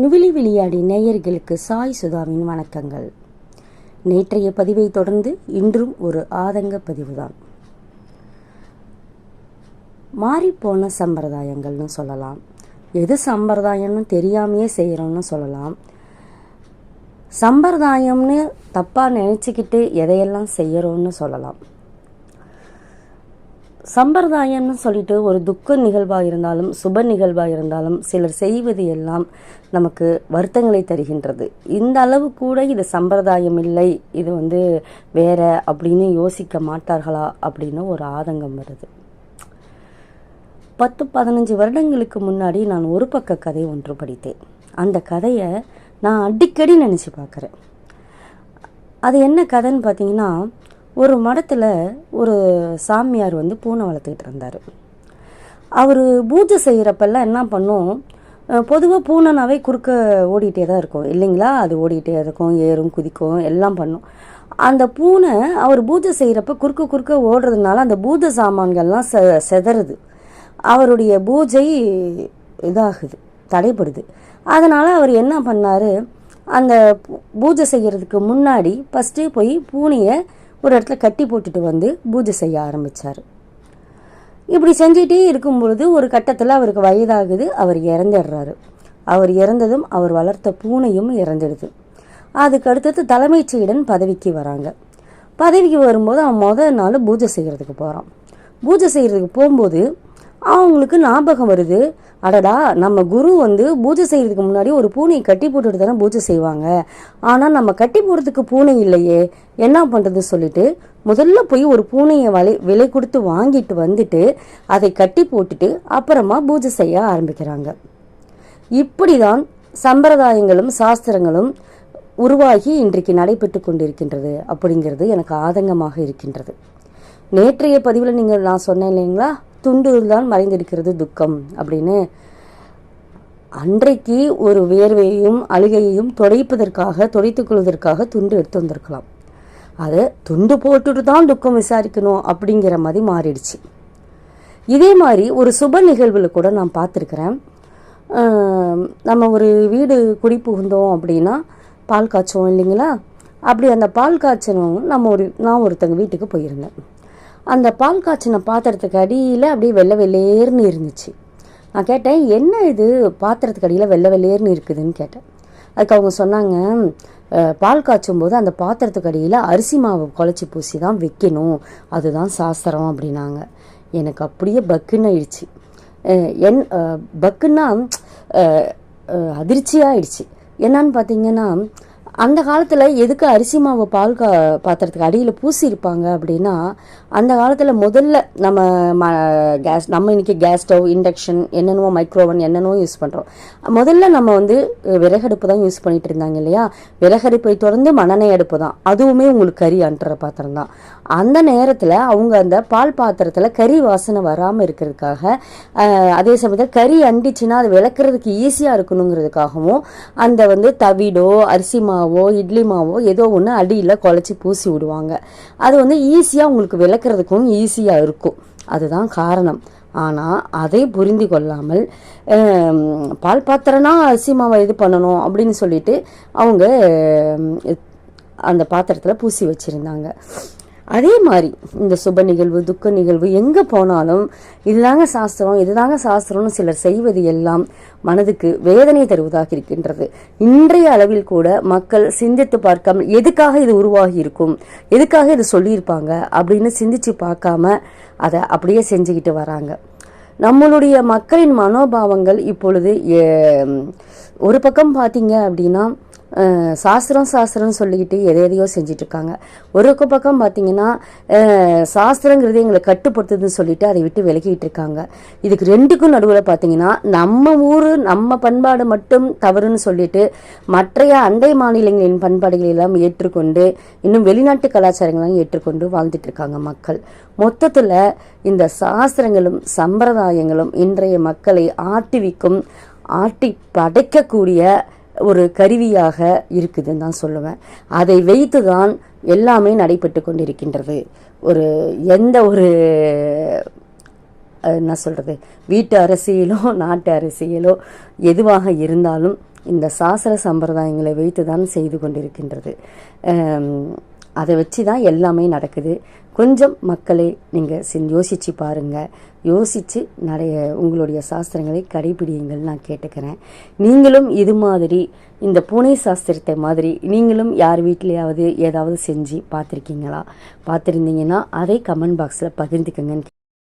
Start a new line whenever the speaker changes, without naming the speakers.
நுவிலி விளையாடி நேயர்களுக்கு சாய் சுதாவின் வணக்கங்கள். நேற்றைய பதிவை தொடர்ந்து இன்றும் ஒரு ஆதங்க பதிவுதான். மாறிப்போன சம்பிரதாயங்கள்னு சொல்லலாம். எது சம்பிரதாயம்னு தெரியாமையே செய்கிறோம்னு சொல்லலாம். சம்பிரதாயம்னு தப்பாக நினச்சிக்கிட்டு எதையெல்லாம் செய்கிறோன்னு சொல்லலாம். சம்பிரதாயம்னு சொல்லிட்டு ஒரு துக்க நிகழ்வாக இருந்தாலும் சுப நிகழ்வாக இருந்தாலும் சிலர் செய்வது எல்லாம் நமக்கு வருத்தங்களை தருகின்றது. இந்த அளவு கூட இது சம்பிரதாயம் இல்லை இது வந்து வேற அப்படின்னு யோசிக்க மாட்டார்களா அப்படின்னு ஒரு ஆதங்கம் வருது. பத்து பதினஞ்சு வருடங்களுக்கு முன்னாடி நான் ஒரு பக்க கதை ஒன்று படித்தேன். அந்த கதையை நான் அடிக்கடி நினச்சி பார்க்குறேன். அது என்ன கதைன்னு பார்த்தீங்கன்னா ஒரு மடத்தில் ஒரு சாமியார் வந்து பூனை வளர்த்துக்கிட்டு இருந்தார். அவர் பூஜை செய்கிறப்பெல்லாம் என்ன பண்ணும்? பொதுவாக பூனைனாவே குறுக்க ஓடிக்கிட்டே தான் இருக்கும். இல்லைங்களா? அது ஓடிக்கிட்டே இருக்கும் ஏறும் குதிக்கும் எல்லாம் பண்ணும். அந்த பூனை அவர் பூஜை செய்கிறப்ப குறுக்க குறுக்க ஓடுறதுனால அந்த பூஜை சாமான்கள்லாம் செ செதறுது. அவருடைய பூஜை இதாகுது தடைப்படுது அதனால் அவர் என்ன பண்ணார்? அந்த பூ- பூஜை செய்கிறதுக்கு முன்னாடி ஃபஸ்ட்டு போய் பூனையை ஒரு இடத்துல கட்டி போட்டுட்டு வந்து பூஜை செய்ய ஆரம்பித்தார் இப்படி செஞ்சிட்டே இருக்கும் பொழுது ஒரு கட்டத்தில் அவருக்கு வயதாகுது அவர் இறந்துடுறாரு. அவர் இறந்ததும் அவர் வளர்த்த பூனையும் இறந்துடுது. அதுக்கு அடுத்தது தலைமைச் செயலன் பதவிக்கு வராங்க. பதவிக்கு வரும்போது அவன் முதல் நாள் பூஜை செய்கிறதுக்கு போகிறான் பூஜை செய்கிறதுக்கு போகும்போது அவங்களுக்கு ஞாபகம் வருது. அடடா நம்ம குரு வந்து பூஜை செய்கிறதுக்கு முன்னாடி ஒரு பூனையை கட்டி போட்டுட்டு தானே பூஜை செய்வாங்க. ஆனால் நம்ம கட்டி போடுறதுக்கு பூனை இல்லையே. என்ன பண்ணுறது சொல்லிட்டு முதல்ல போய் ஒரு பூனையை வலை விலை கொடுத்து வாங்கிட்டு வந்துட்டு அதை கட்டி போட்டுட்டு அப்புறமா பூஜை செய்ய ஆரம்பிக்கிறாங்க. இப்படி தான் சம்பிரதாயங்களும் சாஸ்திரங்களும் உருவாகி இன்றைக்கு நடைபெற்று கொண்டிருக்கின்றது அப்படிங்கிறது எனக்கு ஆதங்கமாக இருக்கின்றது. நேற்றைய பதிவில் நீங்கள் நான் சொன்னேன் இல்லைங்களா? துண்டில் தான் மறைந்திருக்கிறது துக்கம் அப்படின்னு. அன்றைக்கு ஒரு வேர்வையையும் அழுகையையும் துடைப்பதற்காக துடைத்துக் கொள்வதற்காக துண்டு எடுத்து வந்திருக்கலாம். அதை துண்டு போட்டுட்டு தான் துக்கம் விசாரிக்கணும் அப்படிங்கிற மாதிரி மாறிடுச்சு. இதே மாதிரி ஒரு சுப நிகழ்வில் கூட நான் பார்த்துருக்குறேன். நம்ம ஒரு வீடு குடி புகுந்தோம் அப்படின்னா பால் காய்ச்சோம் இல்லைங்களா? அப்படி அந்த பால் காய்ச்சணும் நம்ம ஒரு நான் ஒருத்தங்க வீட்டுக்கு போயிருந்தேன். அந்த பால் காய்ச்சின பாத்திரத்துக்கு அடியில் அப்படியே வெள்ளை வெள்ளேர்னு இருந்துச்சு. நான் கேட்டேன் என்ன இது? பாத்திரத்துக்கு அடியில் வெள்ளை வெள்ளேர்னு இருக்குதுன்னு கேட்டேன். அதுக்கு அவங்க சொன்னாங்க பால் காய்ச்சும் போது அந்த பாத்திரத்துக்கு அடியில் அரிசி மாவு குழச்சி பூசி தான் வைக்கணும். அதுதான் சாஸ்திரம் அப்படின்னாங்க. எனக்கு அப்படியே பக்குன்னு ஆயிடுச்சு. என் பக்குன்னா அதிர்ச்சியாக ஆயிடுச்சு என்னன்னு பார்த்தீங்கன்னா அந்த காலத்தில் எதுக்கு அரிசி மாவு பால் கா பாத்திரத்துக்கு அடியில் பூசி இருப்பாங்க அப்படின்னா அந்த காலத்தில் முதல்ல நம்ம ம கேஸ் நம்ம இன்றைக்கி கேஸ் ஸ்டவ் இண்டக்ஷன் என்னென்னவோ மைக்ரோவன் என்னென்னவோ யூஸ் பண்ணுறோம் முதல்ல நம்ம வந்து விறகடுப்பு தான் யூஸ் பண்ணிகிட்டு இருந்தாங்க இல்லையா? விறகடுப்பை தொடர்ந்து மணனை அடுப்பு தான். அதுவுமே உங்களுக்கு கறி அண்டுற பாத்திரம் தான். அந்த நேரத்தில் அவங்க அந்த பால் பாத்திரத்தில் கறி வாசனை வராமல் இருக்கிறதுக்காக அதே சமயத்தில் கறி அண்டிச்சுன்னா அது விளக்குறதுக்கு ஈஸியாக இருக்கணுங்கிறதுக்காகவும் அந்த வந்து தவிடோ அரிசி மாவோ இட்லி மாவோ ஏதோ ஒன்று அடியில் குழச்சி பூசி விடுவாங்க. அது வந்து ஈஸியாக உங்களுக்கு விளக்குறதுக்கும் ஈஸியாக இருக்கும். அதுதான் காரணம். ஆனால் அதை புரிந்து கொள்ளாமல் பால் பாத்திரம்னா அரிசி மாவை இது பண்ணணும் அப்படின்னு சொல்லிட்டு அவங்க அந்த பாத்திரத்தில் பூசி வச்சுருந்தாங்க. அதே மாதிரி இந்த சுப நிகழ்வு துக்க நிகழ்வு எங்கே போனாலும் இதுதாங்க சாஸ்திரம் இதுதாங்க சாஸ்திரம்னு சிலர் செய்வது எல்லாம் மனதுக்கு வேதனை தருவதாக இருக்கின்றது. இன்றைய அளவில் கூட மக்கள் சிந்தித்து பார்க்காமல் எதுக்காக இது உருவாகி இருக்கும் எதுக்காக இது சொல்லியிருப்பாங்க அப்படின்னு சிந்திச்சு பார்க்காம அதை அப்படியே செஞ்சுக்கிட்டு வராங்க. நம்மளுடைய மக்களின் மனோபாவங்கள் இப்பொழுது ஏ- ஒரு பக்கம் பார்த்தீங்க அப்படின்னா சாஸ்திரம் சாஸ்திரம்னு சொல்லிக்கிட்டு எதை எதையோ செஞ்சுட்டு ஒரு பக்கம் பார்த்தீங்கன்னா சாஸ்திரங்கிறது எங்களை கட்டுப்படுத்துதுன்னு சொல்லிட்டு அதை விட்டு விலகிட்டு இருக்காங்க இதுக்கு ரெண்டுக்கும் நடுவில் பார்த்தீங்கன்னா நம்ம ஊர் நம்ம பண்பாடு மட்டும் தவறுன்னு சொல்லிட்டு மற்றைய அண்டை மாநிலங்களின் பண்பாடுகளை எல்லாம் ஏற்றுக்கொண்டு இன்னும் வெளிநாட்டு கலாச்சாரங்களையும் ஏற்றுக்கொண்டு வாழ்ந்துட்டு இருக்காங்க மக்கள். மொத்தத்தில் இந்த சாஸ்திரங்களும் சம்பிரதாயங்களும் இன்றைய மக்களை ஆட்டுவிக்கும் ஆட்டி படைக்கக்கூடிய ஒரு கருவியாக இருக்குதுன்னு தான் சொல்லுவேன். அதை வைத்து தான் எல்லாமே நடைபெற்று கொண்டிருக்கின்றது. ஒரு எந்த ஒரு என்ன சொல்கிறது வீட்டு அரசியலோ நாட்டு அரசியலோ எதுவாக இருந்தாலும் இந்த சாஸ்திர சம்பிரதாயங்களை வைத்து தான் செய்து கொண்டிருக்கின்றது. அதை வச்சு தான் எல்லாமே நடக்குது. கொஞ்சம் மக்களை நீங்கள் சின் யோசித்து பாருங்கள் யோசித்து நிறைய உங்களுடைய சாஸ்திரங்களை கடைபிடியுங்கள் நான் கேட்டுக்கிறேன். நீங்களும் இது மாதிரி இந்த பூனை சாஸ்திரத்தை மாதிரி நீங்களும் யார் வீட்லேயாவது ஏதாவது செஞ்சு பார்த்துருக்கீங்களா? பார்த்துருந்தீங்கன்னா அதை கமெண்ட் பாக்ஸில் பகிர்ந்துக்கங்கன்னு